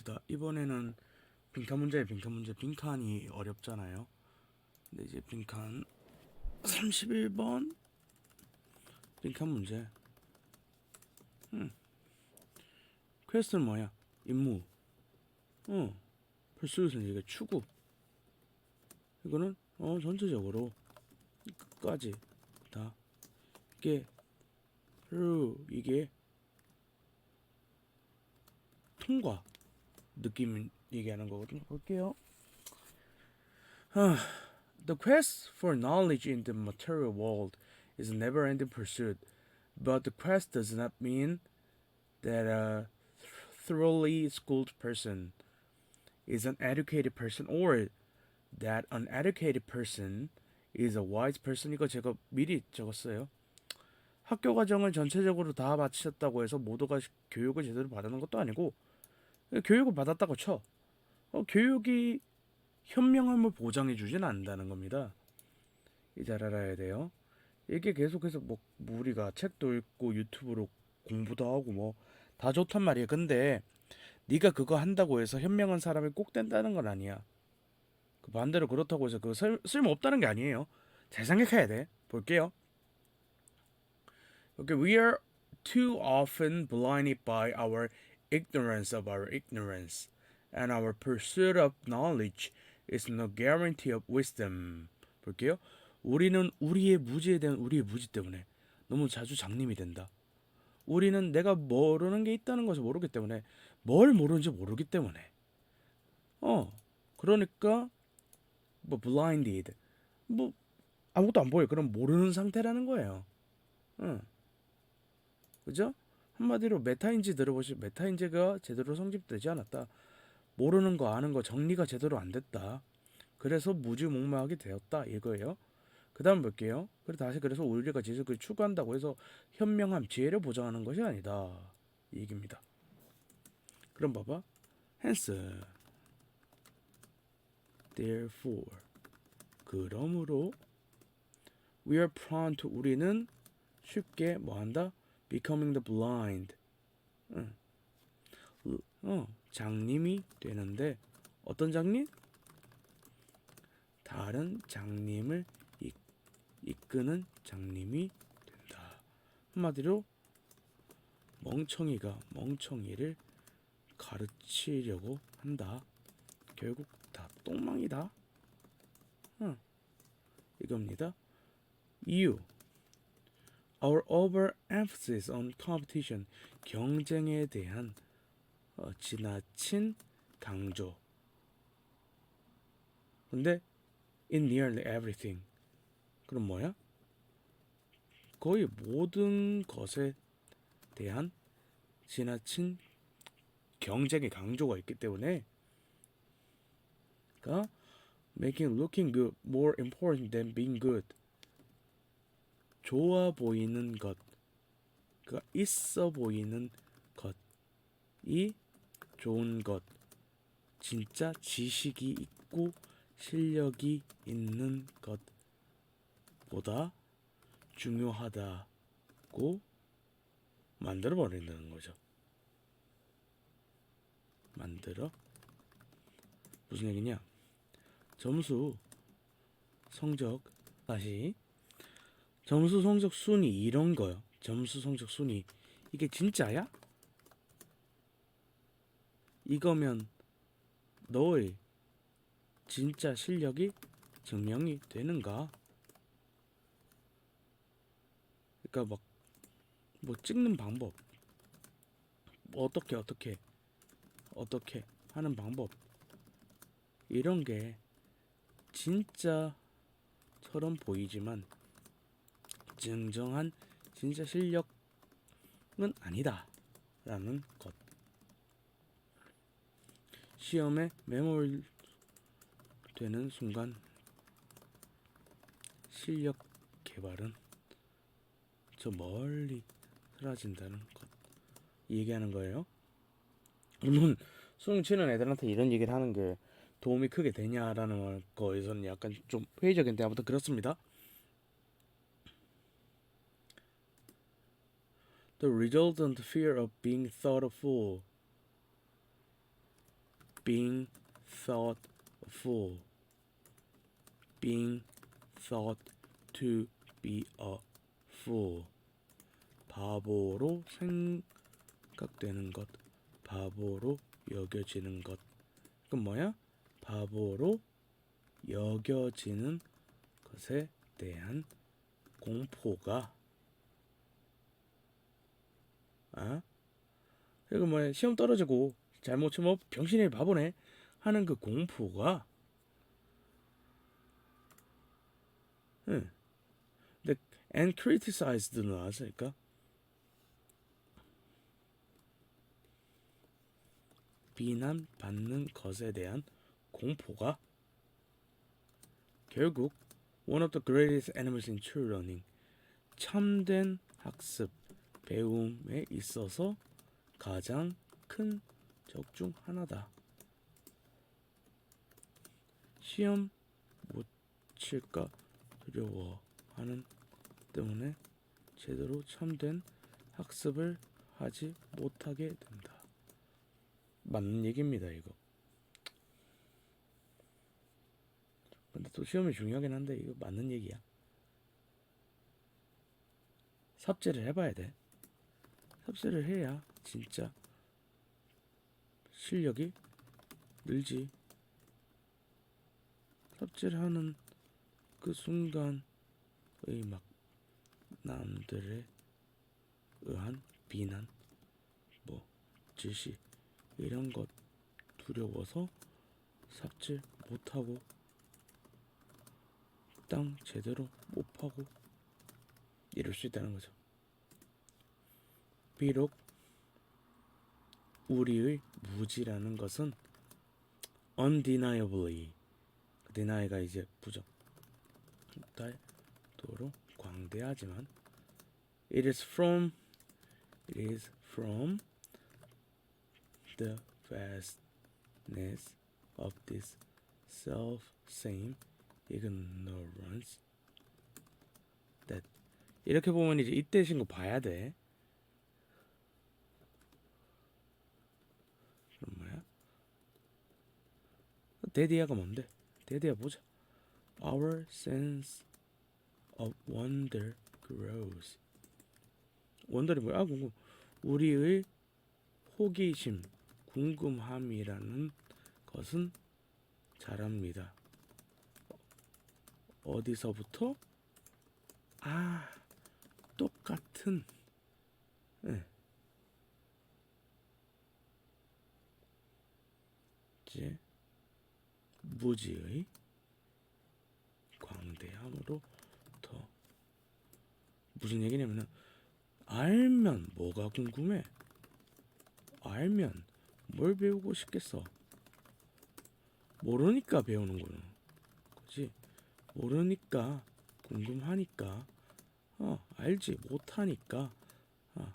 봅시다. 이번에는 빈칸 문제에 빈칸 문제. 빈칸이 어렵잖아요. 근데 이제 빈칸 31번 빈칸 문제. 음. 퀘스트는 뭐야? 임무. 어. pursuit은 이게 추구. 이거는 어 전체적으로 끝까지 다 이게 through 이게 통과 느낌 얘기하는 거거든요. 볼게요. 하, the quest for knowledge in the material world is a never-ending pursuit, but the quest does not mean that a thoroughly schooled person is an educated person or that an educated person is a wise person. 이거 제가 미리 적었어요. 학교 과정을 전체적으로 다 마치셨다고 해서 모두가 교육을 제대로 받는 것도 아니고 교육을 받았다고 쳐. 어, 교육이 현명함을 보장해 주진 않는다는 겁니다. 이 잘 알아야 돼요. 이게 계속해서 뭐 우리가 책도 읽고 유튜브로 공부도 하고 뭐 다 좋단 말이야. 근데 네가 그거 한다고 해서 현명한 사람이 꼭 된다는 건 아니야. 그 반대로 그렇다고 해서 그 쓸, 쓸모 없다는 게 아니에요. 잘 생각해야 돼. 볼게요. Okay, we are too often blinded by our ignorance of our ignorance, and our pursuit of knowledge is no guarantee of wisdom. 볼게요. 우리는 우리의 무지에 대한 우리의 무지 때문에 너무 자주 장님이 된다. 우리는 내가 모르는 게 있다는 것을 모르기 때문에 뭘 모르는지 모르기 때문에 어 그러니까 뭐 blinded 뭐 아무것도 안 보여 그럼 모르는 상태라는 거예요. 응. 그죠? 한마디로 메타인지 들어보시 메타인지가 제대로 성립되지 않았다. 모르는 거 아는 거 정리가 제대로 안 됐다. 그래서 무지몽매하게 되었다 이거예요. 그다음 볼게요. 그래 다시 그래서 우리가 지식을 추구한다고 해서 현명함, 지혜를 보장하는 것이 아니다. 이 얘기입니다. 그럼 봐봐. hence therefore 그러므로 we are prone to 우리는 쉽게 뭐 한다? Becoming the blind 응. 어, 장님이 되는데 어떤 장님? 다른 장님을 이, 이끄는 장님이 된다. 한마디로 멍청이가 멍청이를 가르치려고 한다. 결국 다 똥망이다. 응. 이겁니다. 이유. Our overemphasis on competition, 경쟁에 대한 어, 지나친 강조. 근데 in nearly everything. 그럼 뭐야? 거의 모든 것에 대한 지나친 경쟁의 강조가 있기 때문에 그러니까 making looking good more important than being good. 좋아 보이는 것, 그러니까 있어 보이는 것이 좋은 것, 진짜 지식이 있고 실력이 있는 것보다 중요하다고 만들어 버린다는 거죠. 만들어 무슨 얘기냐? 점수, 성적 다시 점수 성적 순위 이런 거요. 점수 성적 순위 이게 진짜야? 이거면 너의 진짜 실력이 증명이 되는가? 그러니까 막 뭐 찍는 방법 뭐 어떻게 어떻게 어떻게 하는 방법 이런 게 진짜처럼 보이지만 증정한 진짜 실력은 아니다 라는 것. 시험에 매몰되는 순간 실력 개발은 저 멀리 사라진다는 것. 얘기하는 거예요. 물론 수능 치는 애들한테 이런 얘기를 하는 게 도움이 크게 되냐라는 거에서는 약간 좀 회의적인데 아무튼 그렇습니다. The resultant fear of being thought a fool. being thought a fool, being thought to be a fool. 바보로 생각되는 것, 바보로 여겨지는 것. 그럼 뭐야? 바보로 여겨지는 것에 대한 공포가 아? 이거 뭐야 시험 떨어지고 잘못 치면 병신이 바보네 하는 그 공포가 응. 근데 and criticized 나왔으니까 비난받는 것에 대한 공포가 결국 one of the greatest enemies in true learning 참된 학습 배움에 있어서 가장 큰 적 중 하나다. 시험 못 칠까 두려워하는 때문에 제대로 참된 학습을 하지 못하게 된다. 맞는 얘기입니다, 이거. 근데 또 시험이 중요하긴 한데 이거 맞는 얘기야. 삽질을 해봐야 돼. 삽질을 해야 진짜 실력이 늘지. 삽질하는 그 순간의 막 남들에 의한 비난, 뭐 지시 이런 것 두려워서 삽질 못하고 땅 제대로 못 파고 이럴 수 있다는 거죠. 비록 우리의 무지라는 것은 undeniably deny가 이제 부정 도로 광대하지만 it is from it is from the vastness of this self same ignorance that 이렇게 보면 이제 이때 신 거 봐야 돼. 그럼 뭐야? 데디아가 뭔데? 데디아 보자. Our sense of wonder grows. 원더이 뭐야? 아, 궁금. 우리의 호기심, 궁금함이라는 것은 자랍니다. 어디서부터? 아, 똑같은. 예. 이제 무지의 광대함으로 더. 무슨 얘기냐면은 알면 뭐가 궁금해? 알면 뭘 배우고 싶겠어? 모르니까 배우는 거는 그지? 모르니까 궁금하니까. 어 알지? 못하니까. 어,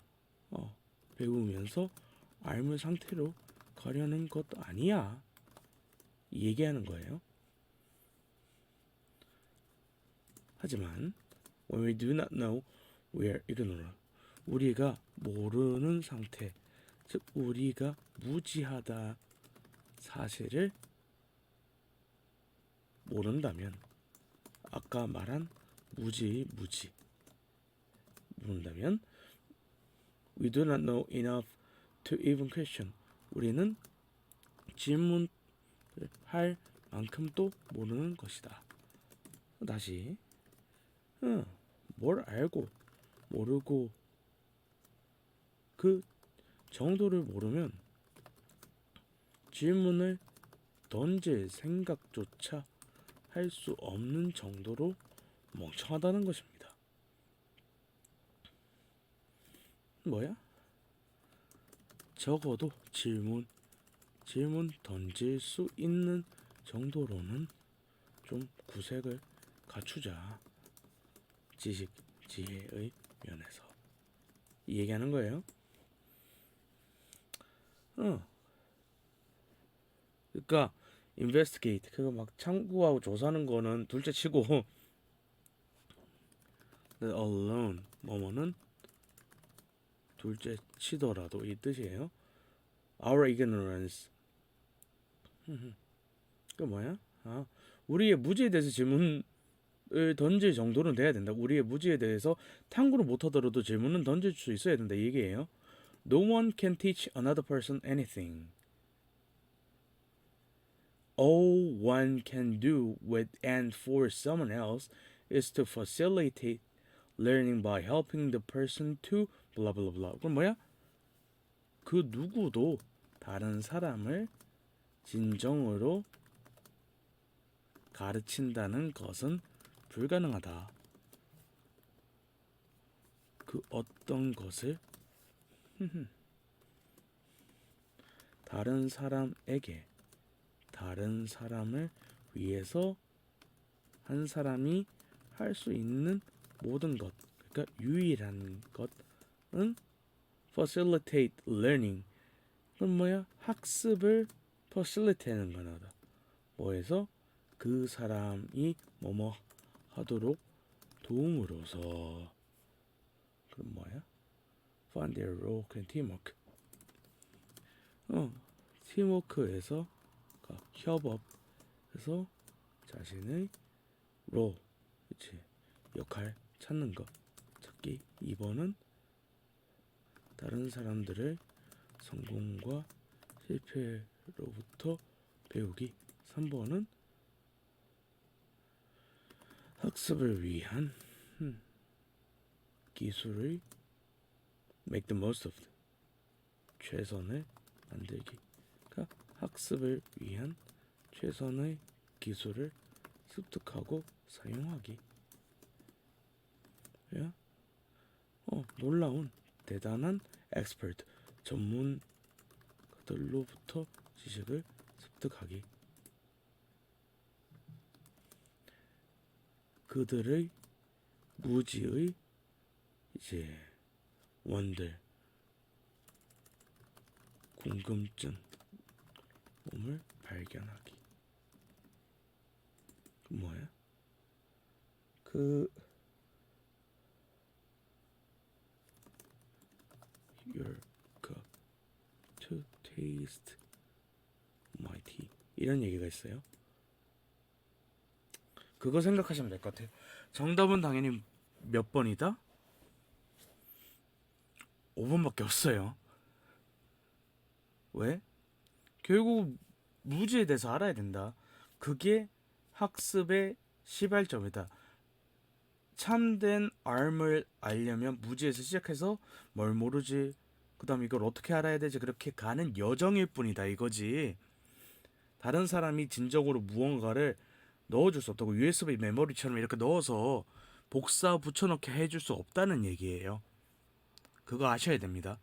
어 배우면서 알물 상태로 가려는 것 아니야. 이 얘기하는 거예요. 하지만 when we do not know we are ignorant 우리가 모르는 상태 즉 우리가 무지하다 사실을 모른다면 아까 말한 무지의 무지 모른다면 we do not know enough to even question 우리는 질문 할 만큼도 모르는 것이다. 다시 응, 뭘 알고 모르고 그 정도를 모르면 질문을 던질 생각조차 할 수 없는 정도로 멍청하다는 것입니다. 뭐야? 적어도 질문, 질문 던질 수 있는 정도로는 좀 구색을 갖추자. 지식, 지혜의 면에서. 이 얘기하는 거예요. 어. 그러니까 investigate 그거 막 참고하고 조사하는 거는 둘째 치고 alone 뭐뭐는 둘째 치더라도 이 뜻이에요. Our ignorance 그 뭐야? 아, 우리의 무지에 대해서 질문을 던질 정도는 돼야 된다. 우리의 무지에 대해서 탐구를 못하더라도 질문은 던질 수 있어야 된다. 이 얘기예요. No one can teach another person anything. All one can do with and for someone else is to facilitate learning by helping the person to blah blah blah. 그럼 뭐야? 그 누구도 다른 사람을 진정으로 가르친다는 것은 불가능하다. 그 어떤 것을 다른 사람에게 다른 사람을 위해서 한 사람이 할 수 있는 모든 것, 그러니까 유일한 것은 facilitate learning. 그럼 뭐야? 학습을 facilitate는 거다. 뭐해서 그 사람이 뭐뭐 하도록 도움으로써 그럼 뭐야? find their role in teamwork. 어, 팀워크에서 그러니까 협업에서 자신의 롤, 그치 역할 찾는 거 찾기. 2번은 다른 사람들의 성공과 실패 로부터 배우기. 3번은 학습을 위한 음, 기술을 make the most of it. 최선을 만들기. 그러니까 학습을 위한 최선의 기술을 습득하고 사용하기. 야? 어, 놀라운 대단한 expert 전문가들로부터 지식을 습득하기. 그들의 무지의 이제 원들 궁금증 몸을 발견하기. 그 뭐야? 그 your cup to taste tea 이런 얘기가 있어요. 그거 생각하시면 될 것 같아요. 정답은 당연히 몇 번이다? 5번밖에 없어요. 왜? 결국 무지에 대해서 알아야 된다. 그게 학습의 시발점이다. 참된 알을 알려면 무지에서 시작해서 뭘 모르지, 그 다음 이걸 어떻게 알아야 되지, 그렇게 가는 여정일 뿐이다, 이거지. 다른 사람이 진정으로 무언가를 넣어줄 수 없다고 USB 메모리처럼 이렇게 넣어서 복사 붙여넣기 해줄 수 없다는 얘기예요. 그거 아셔야 됩니다.